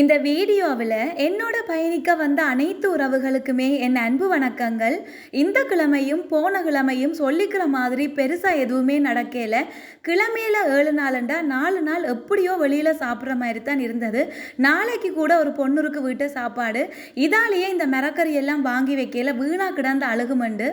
இந்த வீடியோவில் என்னோட பயணிக்க வந்த அனைத்து உறவுகளுக்குமே என் அன்பு வணக்கங்கள். இந்த கிழமையும் போன கிழமையும் சொல்லிக்கிற மாதிரி பெருசாக எதுவுமே நடக்கல. கிழமையில் ஏழு நாளுண்டா நாலு நாள் எப்படியோ வெளியில் சாப்பிட்ற மாதிரி தான் இருந்தது. நாளைக்கு கூட ஒரு பொண்ணுருக்கு வீட்டு சாப்பாடு. இதாலேயே இந்த மிரக்கறி எல்லாம் வாங்கி வைக்கல வீணாக கிடந்த அழுகுமண்டு.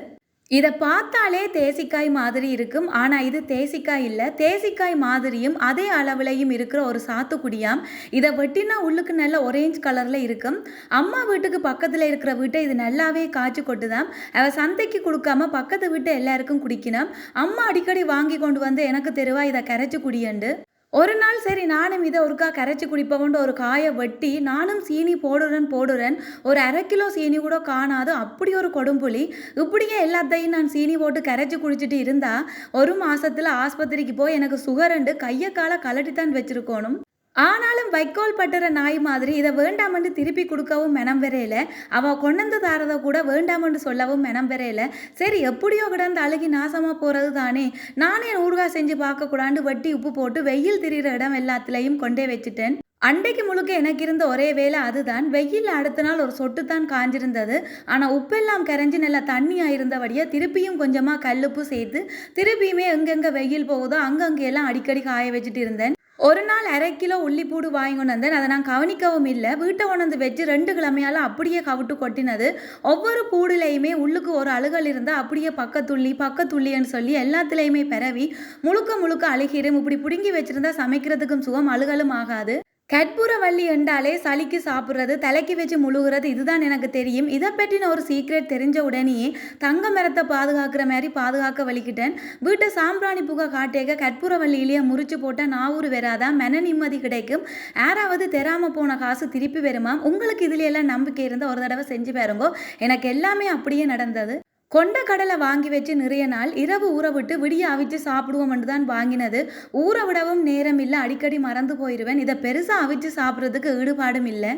இதை பார்த்தாலே தேசிக்காய் மாதிரி இருக்கும். ஆனால் இது தேசிக்காய் இல்லை. தேசிக்காய் மாதிரியும் அதே அளவுலையும் இருக்கிற ஒரு சாத்துக்குடியாம். இதை வெட்டினா உள்ளுக்கு நல்ல ஒரேஞ்ச் கலரில் இருக்கும். அம்மா வீட்டுக்கு பக்கத்தில் இருக்கிற வீட்டை இது நல்லாவே காய்ச்சி கொட்டுதான் அவள் சந்தைக்கு கொடுக்காம பக்கத்து வீட்டை எல்லாருக்கும் குடிக்கணும் அம்மா அடிக்கடி வாங்கி கொண்டு வந்து எனக்கு தெருவா இதை கரைச்சி குடியண்டு. ஒரு நாள் சரி நானும் இதை ஒருக்கா கரைச்சி குடிப்பவன்ட்டு ஒரு காயை வெட்டி நானும் சீனி போடுறேன் போடுறேன். ஒரு அரை கிலோ சீனி கூட காணாது அப்படி ஒரு கொடும்புளி இப்படியே எல்லாத்தையும் நான் சீனி போட்டு கரைச்சி குடிச்சிட்டு இருந்தா ஒரு மாசத்துல ஆஸ்பத்திரிக்கு போய் எனக்கு சுகரண்டு கையை காலை கலட்டித்தான் வச்சிருக்கணும். ஆனாலும் வைக்கோல் பட்டுற நாய் மாதிரி இதை வேண்டாமன்னு திருப்பி கொடுக்கவும் மெனம் பெறையில அவள் கொண்டு தாரதை கூட வேண்டாமன்னு சொல்லவும் மெனம் பெறையில சரி எப்படியோ கிடந்து அழுகி நாசமாக போகிறது தானே. நானே ஊறுகாய் செஞ்சு பார்க்க வட்டி உப்பு போட்டு வெயில் திரிகிற இடம் எல்லாத்துலேயும் கொண்டே வச்சுட்டேன். அண்டைக்கு முழுக்க எனக்கு இருந்த ஒரே வேலை அதுதான். வெயில் அடுத்த நாள் ஒரு சொட்டு தான் காஞ்சிருந்தது. ஆனால் உப்பெல்லாம் கரைஞ்சி நல்லா தண்ணியாக இருந்தபடியாக திருப்பியும் கொஞ்சமாக கல்லுப்பு சேர்த்து திருப்பியுமே எங்கெங்கே வெயில் போகுதோ அங்கங்கே எல்லாம் அடிக்கடி காய வச்சுட்டு இருந்தேன். ஒரு நாள் அரை கிலோ உள்ளிப்பூடு வாங்கி கொண்டு வந்தேன். அதை நான் கவனிக்கவும் இல்லை. வீட்டை கொண்டு வச்சு ரெண்டு கிழமையால் அப்படியே கவிட்டு கொட்டினது. ஒவ்வொரு பூடுலையுமே உள்ளுக்கு ஒரு அழுகல் இருந்தால் அப்படியே பக்கத்துள்ளி பக்கத்துள்ளின்னு சொல்லி எல்லாத்துலேயுமே பிறவி முழுக்க முழுக்க அழுகிடும் இப்படி பிடுங்கி வச்சுருந்தா சமைக்கிறதுக்கும் சுகம் அழுகலும் ஆகாது. கற்பூரவள்ளி என்றாலே சளிக்கு சாப்பிட்றது தலைக்கு வச்சு முழுகிறது இதுதான் எனக்கு தெரியும். இதை பற்றின ஒரு சீக்ரெட் தெரிஞ்ச உடனேயே தங்க மரத்தை பாதுகாக்கிற மாதிரி பாதுகாக்க வலிக்கிட்டேன். வீட்டை சாம்பிராணி புகை காட்டேக்க கற்பூரவள்ளியிலேயே முறிச்சு போட்டால் நாவூர் வராதான் மன நிம்மதி கிடைக்கும். யாராவது தெராமல் போன காசு திருப்பி வருமாம் உங்களுக்கு இதுல எல்லாம் நம்பிக்கை இருந்தால் ஒரு தடவை செஞ்சு பாருங்கோ. எனக்கு எல்லாமே அப்படியே நடந்தது. கொண்ட கடலை வாங்கி வச்சு நிறைய நாள் இரவு ஊற விட்டு விடிய அவிச்சு சாப்பிடுவோம் தான் வாங்கினது. ஊற விடவும் நேரம் இல்லை அடிக்கடி மறந்து போயிடுவேன் இதை பெருசாக அவிச்சு சாப்பிட்றதுக்கு ஈடுபாடும் இல்லை.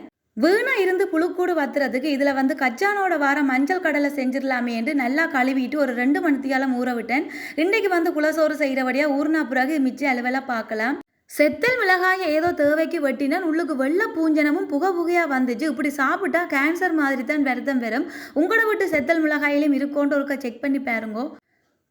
வீணா இருந்து புழுக்கூடு வத்துறதுக்கு இதில் வந்து கச்சானோட வார மஞ்சள் கடலை செஞ்சிடலாமே என்று நல்லா கழுவிட்டு ஒரு ரெண்டு மணித்தியாலம் ஊற விட்டேன். இன்றைக்கு வந்து குலசோறு செய்கிறபடியாக ஊர்னா பிறகு மிச்சம் அளவெல்லாம் பார்க்கலாம். செத்தல் மிளகாயை ஏதோ தேவைக்கு வெட்டினால் உள்ளுக்கு வெள்ளை பூஞ்சனமும் புகை புகையாக வந்துச்சு. இப்படி சாப்பிட்டா கேன்சர் மாதிரி தான் விரதம் வரும் உங்களை விட்டு செத்தல் மிளகாயிலையும் இருக்கோன்ட்டு ஒருக்க செக் பண்ணி பாருங்கோ.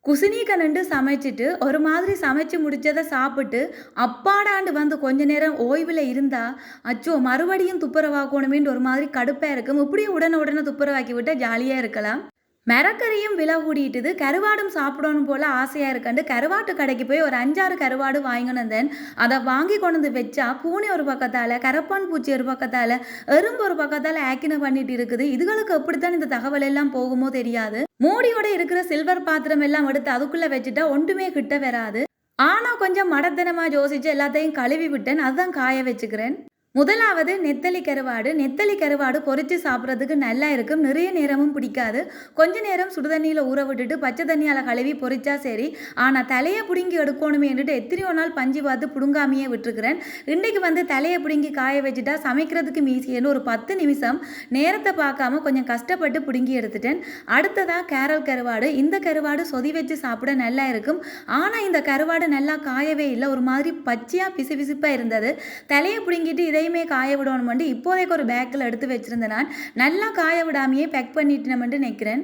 குசினிக்க நண்டு சமைச்சிட்டு ஒரு மாதிரி சமைச்சு முடிச்சதை சாப்பிட்டு அப்பாடாண்டு வந்து கொஞ்ச நேரம் ஓய்வில் இருந்தா அச்சோ மறுபடியும் துப்புரவாக்கணுமேன்னு ஒரு மாதிரி கடுப்பாக இருக்கும். இப்படியே உடனே உடனே துப்புரவாக்கி விட்டால் ஜாலியாக இருக்கலாம். மரக்கறியும் விலை கூடிட்டுது கருவாடும் சாப்பிடணும் போல ஆசையாக இருக்கண்டு. கருவாட்டு கடைக்கு போய் ஒரு அஞ்சாறு கருவாடு வாங்கினந்தேன் அதை வாங்கி கொண்டு வந்து வச்சா பூனை ஒரு பக்கத்தால் கரப்பான் பூச்சி ஒரு பக்கத்தால் எறும்பு ஒரு பக்கத்தால் ஆக்கின பண்ணிட்டு இருக்குது. இதுகளுக்கு எப்படித்தான் இந்த தகவல் எல்லாம் போகுமோ தெரியாது. மூடியோட இருக்கிற சில்வர் பாத்திரம் எல்லாம் எடுத்து அதுக்குள்ளே வச்சுட்டா ஒன்றுமே கிட்ட வராது. ஆனால் கொஞ்சம் மடத்தனமாக யோசிச்சு எல்லாத்தையும் கழுவி விட்டேன். அதுதான் காய வச்சுக்கிறேன். முதலாவது நெத்தலி கருவாடு. நெத்தலி கருவாடு பொறிச்சு சாப்பிட்றதுக்கு நல்லா இருக்கும். நிறைய நேரமும் பிடிக்காது. கொஞ்ச நேரம் சுடுதண்ணியில் ஊற விட்டுட்டு பச்சை தண்ணியால் கழுவி பொரிச்சா சரி. ஆனால் தலையை பிடுங்கி எடுக்கணுமேன்ட்டு எத்தனையோ நாள் பஞ்சு பார்த்து பிடுங்காமையே விட்டுருக்குறேன். இன்றைக்கு வந்து தலையை பிடுங்கி காய வச்சுட்டா சமைக்கிறதுக்கு மீசியன்னு ஒரு பத்து நிமிஷம் நேரத்தை பார்க்காம கொஞ்சம் கஷ்டப்பட்டு பிடுங்கி எடுத்துட்டேன். அடுத்ததாக கேரல் கருவாடு. இந்த கருவாடு சொதி வச்சு சாப்பிட நல்லா இருக்கும். ஆனால் இந்த கருவாடு நல்லா காயவே இல்லை. ஒரு மாதிரி பச்சையாக பிசு பிசுப்பாக இருந்தது. தலையை பிடுங்கிட்டு இதை இதையுமே காய விடணுமெண்டு இப்போதைக்கு ஒரு பேக்கில் எடுத்து வச்சுருந்தேன் நான் நல்லா காய விடாமையே பேக் பண்ணிட்டேனமெண்டு நினைக்கிறேன்.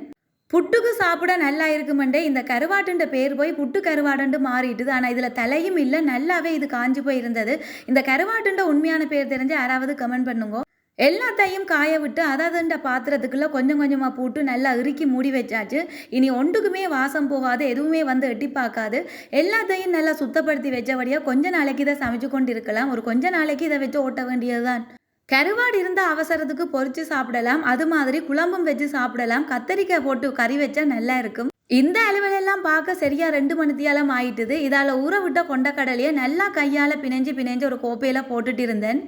புட்டுக்கு சாப்பிட நல்லா இருக்குமெண்டே இந்த கருவாட்டுன்ற பேர் போய் புட்டு கருவாடுன்ட்டு மாறிட்டுது. ஆனால் இதில் தலையும் இல்லை நல்லாவே இது காஞ்சி போயிருந்தது. இந்த கருவாட்டுன்ற உண்மையான பேர் தெரிஞ்சு யாராவது கமெண்ட் பண்ணுங்க. எல்லாத்தையும் காய விட்டு அததுண்ட பாத்திரத்துக்குள்ளே கொஞ்சம் கொஞ்சமாக போட்டு நல்லா இறுக்கி மூடி வச்சாச்சு. இனி ஒன்றுக்குமே வாசம் போகாது எதுவுமே வந்து எட்டி பார்க்காது. எல்லாத்தையும் நல்லா சுத்தப்படுத்தி வச்சபடியாக கொஞ்ச நாளைக்கு இதை சமைச்சு கொண்டு இருக்கலாம் ஒரு கொஞ்ச நாளைக்கு இதை வச்சு ஓட்ட வேண்டியதுதான். கருவாடு இருந்த அவசரத்துக்கு பொறிச்சு சாப்பிடலாம். அது மாதிரி குழம்பும் வச்சு சாப்பிடலாம். கத்தரிக்காய் போட்டு கறி வச்சா நல்லா இருக்கும். இந்த அளவிலெல்லாம் பார்க்க சரியா ரெண்டு மணித்தியாலம் ஆயிட்டுது. இதால் ஊற விட்ட கொண்டக்கடலையை நல்லா கையால் பிணைஞ்சு பிணைஞ்சு ஒரு கோப்பையில் போட்டுட்டு இருந்தேன்.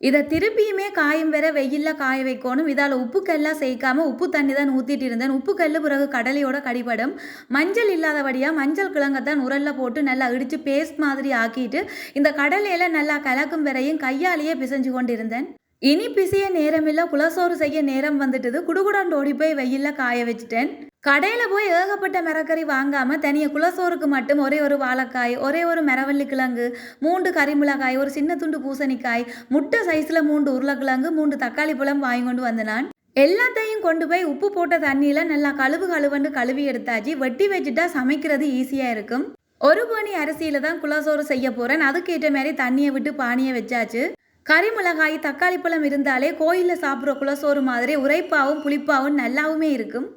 இதை திருப்பியுமே காயும் வேற வெயிலில் காய வைக்கணும். இதால் உப்புக்கல்லாம் சேர்க்காம உப்பு தண்ணி தான் ஊற்றிட்டு இருந்தேன். உப்புக்கல் பிறகு கடலையோட கடிபடும். மஞ்சள் இல்லாதபடியாக மஞ்சள் கிழங்கத்தான் உரலில் போட்டு நல்லா இடித்து பேஸ்ட் மாதிரி ஆக்கிட்டு இந்த கடலையில் நல்லா கலக்கும் வரையும் கையாலேயே பிசைஞ்சு கொண்டு இருந்தேன் இனி பிசிய நேரமில்ல குலசோறு செய்ய நேரம் வந்துட்டது. குடுகுடாண்டு ஓடி போய் வெயிலில் காய வச்சுட்டேன். கடையில் போய் ஏகப்பட்ட மிரக்கறி வாங்காமல் தனியாக குலசோறுக்கு மட்டும் ஒரே ஒரு வாழைக்காய் ஒரே ஒரு மிரவள்ளி கிழங்கு மூன்று கறிமிளகாய் ஒரு சின்ன துண்டு பூசணிக்காய் முட்டை சைஸில் மூன்று உருளைக்கிழங்கு மூன்று தக்காளி பழம் வாங்கி கொண்டு வந்த நான் எல்லாத்தையும் கொண்டு போய் உப்பு போட்ட தண்ணியில் நல்லா கழுவு கழுவண்டு கழுவி எடுத்தாச்சு. வெட்டி வச்சுட்டா சமைக்கிறது ஈஸியாக இருக்கும். ஒரு பணி அரிசியில் தான் குலசோறு செய்ய போகிறேன் அதுக்கேற்ற மாதிரி தண்ணியை விட்டு பானியை வச்சாச்சு. கறிமிளகாய் தக்காளி பழம் இருந்தாலே கோயிலில் சாப்பிட்ற குலசோறு மாதிரி உரைப்பாவும் புளிப்பாவும் நல்லாவுமே இருக்கும்.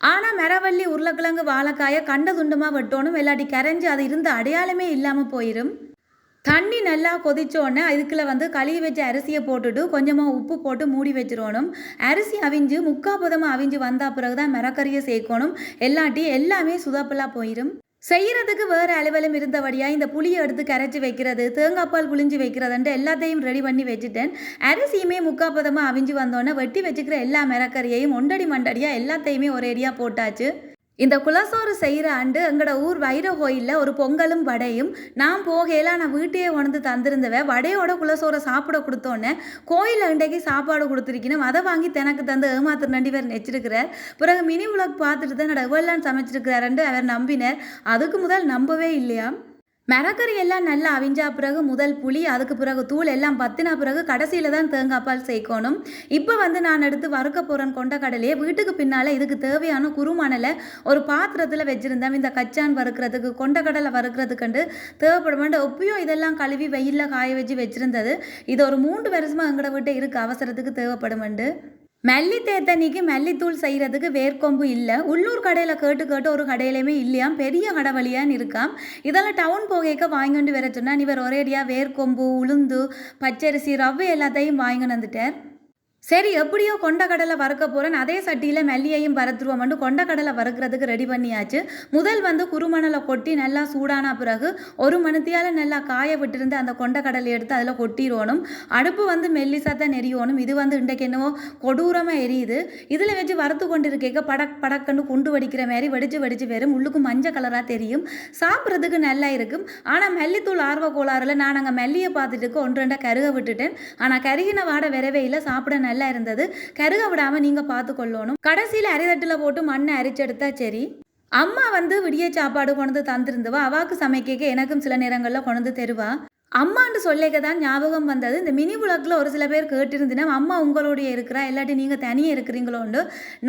ஆனால் மெரவள்ளி உருளைக்கிழங்கு வாழைக்காயை கண்ட துண்டமாக வெட்டோனும் இல்லாட்டி கரைஞ்சி அது இருந்த அடையாளமே இல்லாமல் போயிடும் தண்ணி நல்லா கொதிச்சோடனே அதுக்குள்ளே வந்து கழுவி வச்ச அரிசியை போட்டுட்டு கொஞ்சமாக உப்பு போட்டு மூடி வச்சிடணும் அரிசி அவிஞ்சு முக்கா புதமாக அவிஞ்சு வந்த பிறகு தான் மிரக்கறியை சேர்க்கணும். எல்லாட்டி எல்லாமே சுதப்பலாக போயிடும் செய்கிறதுக்கு வேறு அலுவலம் இருந்தபடியாக இந்த புளியை எடுத்து கரைச்சி வைக்கிறது தேங்காய்ப்பால் புளிஞ்சு வைக்கிறதுன்ட்டு எல்லாத்தையும் ரெடி பண்ணி வச்சுட்டேன். அரிசியுமே முக்காப்பதமாக அவிஞ்சு வந்தோன்னே வெட்டி வச்சுக்கிற எல்லா மிரக்கறியையும் ஒண்டடி மண்டடியாக எல்லாத்தையுமே ஒரேடியாக போட்டாச்சு. இந்த குலசோறு செய்கிற ஆண்டு எங்களோட ஊர் வைர கோயிலில் ஒரு பொங்கலும் வடையும். நான் போகையில் நான் வீட்டையே உணர்ந்து தந்திருந்தவன் வடையோட குலசோறை சாப்பிட கொடுத்தோன்னே கோயிலில் இன்றைக்கு சாப்பாடு கொடுத்துருக்கணும். அதை வாங்கி தனக்கு தந்து ஏமாத்திர நண்டி பேர் நெச்சிருக்கிறார். பிறகு மினி உலக் பார்த்துட்டு தான் என்னோட எவ்வளோலாம் சமைச்சிருக்கிறாருன்ட்டு அவர் நம்பினார். அதுக்கு முதல் நம்பவே இல்லையா மிரக்கறி எல்லாம் நல்லா அவிஞ்சா பிறகு முதல் புளி அதுக்கு பிறகு தூள் எல்லாம் பத்தினா பிறகு கடைசியில் தான் தேங்காய் பால் சேர்க்கணும். இப்போ வந்து நான் எடுத்து வறுக்க போகிறேன் கொண்ட கடலையே வீட்டுக்கு பின்னால் இதுக்கு தேவையான குருமணலை ஒரு பாத்திரத்தில் வச்சுருந்தேன். இந்த கச்சான் வறுக்கிறதுக்கு கொண்ட கடலை வறுக்கிறதுக்குண்டு தேவைப்படுமெண்டு ஒப்பியும் இதெல்லாம் கழுவி வெயிலில் காய வச்சு வச்சுருந்தது. இது ஒரு மூன்று வருஷமாக எங்கட வீட்டை இருக்குது அவசரத்துக்கு தேவைப்படுமெண்டு மல்லி தேத்தனிக்கு மல்லித்தூள் செய்கிறதுக்கு வேர்க்கொம்பு இல்லை. உள்ளூர் கடையில் கேட்டு கேட்டு ஒரு கடையிலையுமே இல்லையாம். பெரிய கடை வழியான்னு இருக்காம். இதெல்லாம் டவுன் போகைக்க வாங்கிட்டு வர சொன்னால் இவர் ஒரேடியாக வேர்க்கொம்பு உளுந்து பச்சரிசி ரவை எல்லாத்தையும் வாங்கிட்டு வந்துட்டார். சரி எப்படியோ கொண்டக்கடலை வறுக்க போகிறேன் அதே சட்டியில் மெல்லியையும் வறுத்துருவோம்னு கொண்டக்கடலை வறுக்கிறதுக்கு ரெடி பண்ணியாச்சு. முதல் வந்து குருமணலை கொட்டி நல்லா சூடான பிறகு ஒரு மணித்தியால் நல்லா காய விட்டுருந்து அந்த கொண்டக்கடலை எடுத்து அதில் கொட்டிடணும் அடுப்பு வந்து மெல்லிசாக தான் எரியணும் இது வந்து இன்றைக்கு என்னவோ கொடூரமாக எரியுது. இதில் வச்சு வறுத்து கொண்டு இருக்க படக் படக்குன்னு குண்டு வடிக்கிற மாதிரி வெடிச்சு வெடிச்சு வரும் உள்ளுக்கு மஞ்சள் கலராக தெரியும். சாப்பிட்றதுக்கு நல்லா இருக்கும். ஆனால் மல்லித்தூள் ஆர்வ கோளாறுல நான் அங்கே மெல்லியை பார்த்துட்டு ஒன்று ரெண்டாக கருக விட்டுட்டேன். ஆனால் கருகின வாட விரவே இல்லை. சாப்பிட நல்லா இருந்தது. கருக விடாமல் நீங்கள் பார்த்து கொள்ளணும் கடைசியில் அரிதட்டில் போட்டு மண்ணை அரிச்செடுத்தா சரி. அம்மா வந்து விடிய சாப்பாடு கொண்டு தந்திருந்தவா? அவாக்கு சமைக்க எனக்கும் சில நேரங்களில் கொண்டு வந்து தருவா? அம்மான்னு சொல்லிக்க தான் ஞாபகம் வந்தது. இந்த மினி புலக்கில் ஒரு சில பேர் கேட்டிருந்தினா. அம்மா உங்களுடைய இருக்கிறா? இல்லாட்டி நீங்கள் தனியே இருக்கிறீங்களோண்டு?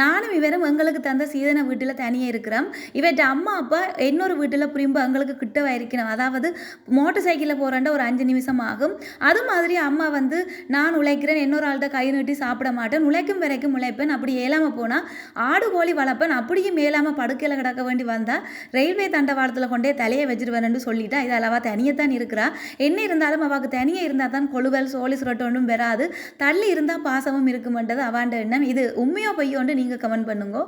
நானும் இவரும் எங்களுக்கு தந்த சீதன வீட்டில் தனியே இருக்கிறோம். இவற்ற அம்மா அப்பா இன்னொரு வீட்டில் புரியும்பு எங்களுக்கு கிட்ட இருக்கணும் அதாவது மோட்டர் சைக்கிளில் போகிறாண்ட ஒரு அஞ்சு நிமிஷம் ஆகும். அது மாதிரி அம்மா வந்து நான் உழைக்கிறேன். இன்னொரு ஆள்கிட்ட கை நீட்டி சாப்பிட மாட்டேன். உழைக்கும் வரைக்கும் உழைப்பேன். அப்படி ஏழாமல் போனால் ஆடு கோழி வளர்ப்பேன். அப்படியே மேலாமல் படுக்கையில் கிடக்க வேண்டி வந்தால் ரயில்வே தண்டவாளத்தில் கொண்டே தலையை வச்சிருவேன்னு சொல்லிட்டா. இது அளவா தனியத்தான் இருக்கிறா. என்ன இருந்தாலும் அவளுக்கு தனியாக இருந்தால் தான் கொழுவல் சோழி சுரட்டொன்றும் வராது. தள்ளி இருந்தால் பாசமும் இருக்குமென்றது அவாண்ட எண்ணம். இது உண்மையோ பொய்யோண்டு நீங்கள் கமெண்ட் பண்ணுங்க.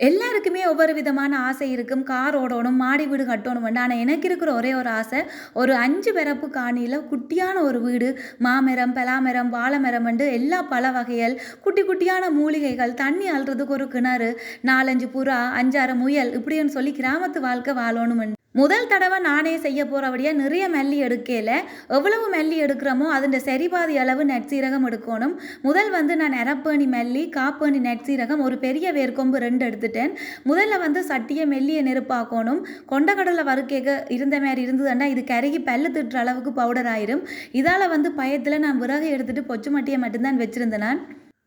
எல்லாருக்குமே ஒவ்வொரு விதமான ஆசை இருக்கும். கார் ஓடணும் மாடி வீடு கட்டணும் ஆனால் எனக்கு இருக்கிற ஒரே ஒரு ஆசை ஒரு அஞ்சு பிறப்பு காணியில் குட்டியான ஒரு வீடு மாமரம் பலாமரம் வாழை மரம் எல்லா பல வகைகள் குட்டி குட்டியான மூலிகைகள் தண்ணி அல்றதுக்கு ஒரு கிணறு நாலஞ்சு புறா அஞ்சாறு முயல் இப்படின்னு சொல்லி கிராமத்து வாழ்க்கை வாழணும் முதல் தடவை நானே செய்ய போகிறபடியா நிறைய மல்லி எடுக்கையில் எவ்வளவு மல்லி எடுக்கிறோமோ அதன் சரிபாதி அளவு நெற்சீரகம் எடுக்கணும். முதல் வந்து நான் நிரப்பேணி மல்லி காப்பேணி நெற்சீரகம் ஒரு பெரிய வேர்க்கொம்பு ரெண்டு எடுத்துட்டேன். முதல்ல வந்து சட்டியை மெல்லிய நெருப்பாக்கணும். கொண்டக்கடலை வறுக்கேக்க இருந்த மாதிரி இருந்ததுன்னா இது கருகி பல்லு திட்டுற அளவுக்கு பவுடர் ஆயிரும். இதால் வந்து பயத்தில் நான் விறகு எடுத்துகிட்டு பொச்சு மட்டியை மட்டும்தான் வச்சுருந்தேன் நான்.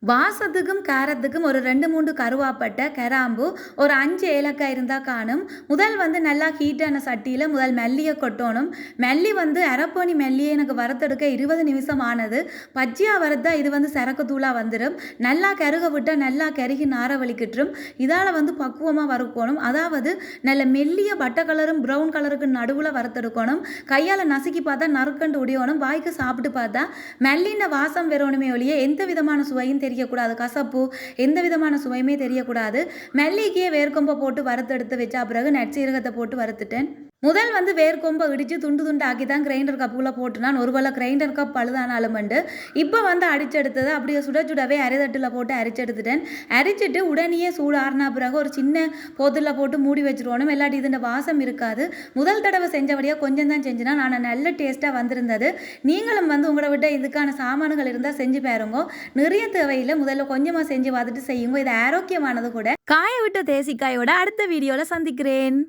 வாசத்துக்கும் காரத்துக்கும் ஒரு ரெண்டு மூன்று கருவாப்பட்டை கராம்பு ஒரு அஞ்சு ஏலக்காய் இருந்தால் காணும். முதல் வந்து நல்லா ஹீட்டான சட்டியில் முதல் மெல்லியை கொட்டணும். மெல்லி வந்து அரப்போனி மெல்லியை எனக்கு வறுத்தெடுக்க இருபது நிமிஷம் ஆனது. பச்சையாக வறுத்தா இது வந்து சரக்கு தூளாக வந்துடும் நல்லா கருக விட்டால் நல்லா கருகி நார வலிக்கிட்டுரும் இதால் வந்து பக்குவமாக வறுக்கணும். அதாவது நல்ல மெல்லிய பட்டை கலரும் ப்ரௌன் கலருக்கு நடுவில் வறுத்தெடுக்கணும். கையால் நசுக்கி பார்த்தா நறுக்கண்டு உடையணும் வாய்க்கு சாப்பிட்டு பார்த்தா மெல்லின வாசம் வரணுமே ஒழிய எந்த விதமான சுவையும் தெரியக்கூடாது. கசப்பு எந்த விதமான சுவையுமே தெரியக்கூடாது. மல்லிகையை வேர்க்கொம்பை போட்டு வறுத்தெடுத்து வச்சா பிறகு நெற்சீரகத்தை போட்டு வறுத்துட்டேன். முதல் வந்து வேர்க்கொம்பை இடித்து துண்டு துண்டு ஆக்கி தான் கிரைண்டர் கப்புக்குள்ளே போட்டுனான். ஒரு வேளை கிரைண்டர் கப் பழுதானாலும்ண்டு இப்போ வந்து அடிச்செடுத்தது அப்படியே சுட சுடவே அரைதட்டில் போட்டு அரைச்செடுத்துட்டேன். அரைச்சிட்டு உடனே சூடு ஆறினா பிறகு ஒரு சின்ன போத்தில் போட்டு மூடி வச்சிருவோம் இல்லாட்டி இதுன்ற வாசம் இருக்காது. முதல் தடவை செஞ்சபடியாக கொஞ்சம் தான் செஞ்சுனா நான் நல்ல டேஸ்ட்டாக வந்திருந்தது. நீங்களும் வந்து உங்களை விட்ட இதுக்கான சாமான்கள் இருந்தால் செஞ்சு பாருங்க. நிறைய தேவையில் முதல்ல கொஞ்சமாக செஞ்சு பார்த்துட்டு செய்யுங்க. இது ஆரோக்கியமானது கூட. காய விட்ட தேசிக்காயோட அடுத்த வீடியோவில் சந்திக்கிறேன்.